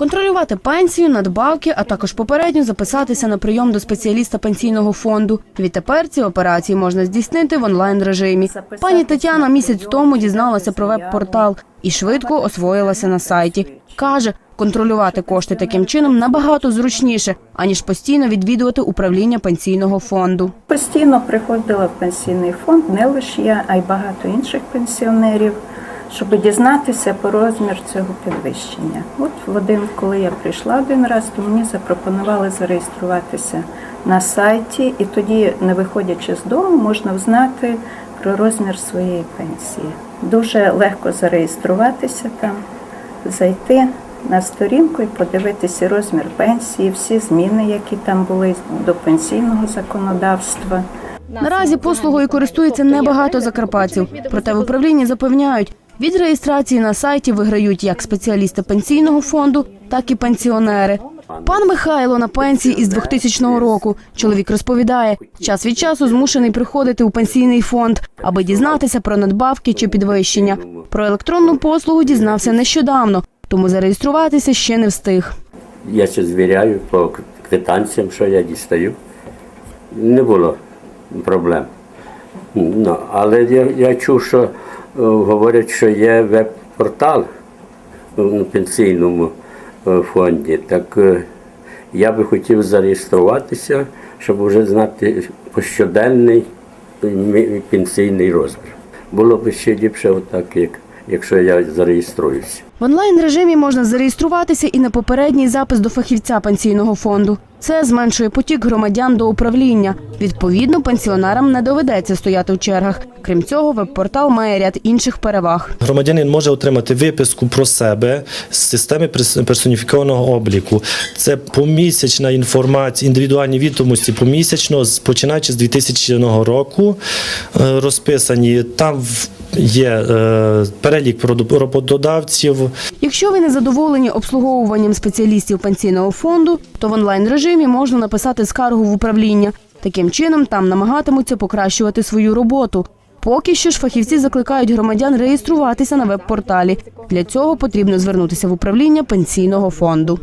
Контролювати пенсію, надбавки, а також попередньо записатися на прийом до спеціаліста пенсійного фонду. Відтепер ці операції можна здійснити в онлайн режимі. Пані Тетяна місяць тому дізналася про веб-портал і швидко освоїлася на сайті. каже, контролювати кошти таким чином набагато зручніше, аніж постійно відвідувати управління пенсійного фонду. Постійно приходила в пенсійний фонд, не лише я, а й багато інших пенсіонерів, щоб дізнатися про розмір цього підвищення. От в один, коли я прийшла один раз, то мені запропонували зареєструватися на сайті, і тоді, не виходячи з дому, можна взнати про розмір своєї пенсії. Дуже легко зареєструватися там, зайти на сторінку і подивитися розмір пенсії, всі зміни, які там були до пенсійного законодавства. Наразі послугою користується небагато закарпатців. Проте в управлінні запевняють, від реєстрації на сайті виграють як спеціалісти пенсійного фонду, так і пенсіонери. Пан Михайло на пенсії із 2000 року. Чоловік розповідає, час від часу змушений приходити у пенсійний фонд, аби дізнатися про надбавки чи підвищення. Про електронну послугу дізнався нещодавно, тому зареєструватися ще не встиг. Я ще звіряю по квитанціям, що я дістаю. Не було проблем. Ну, але я, я чув, що говорять, що є веб-портал у пенсійному е, фонді. Так е, я би хотів зареєструватися, щоб вже знати щоденний пенсійний розмір. Було б ще ліпше, отак, як, якщо я зареєструюся. В онлайн режимі можна зареєструватися і на попередній запис до фахівця пенсійного фонду. Це зменшує потік громадян до управління. Відповідно, пенсіонерам не доведеться стояти в чергах. Крім цього, веб-портал має ряд інших переваг. Громадянин може отримати виписку про себе з системи перс- персоніфікованого обліку. Це помісячна інформація, індивідуальні відомості помісячно, починаючи з 2000 року е, розписані. Там є е, перелік продо- Якщо ви не задоволені обслуговуванням спеціалістів пенсійного фонду, то в онлайн режимі можна написати скаргу в управління. Таким чином там намагатимуться покращувати свою роботу. Поки що ж фахівці закликають громадян реєструватися на веб-порталі. Для цього потрібно звернутися в управління пенсійного фонду.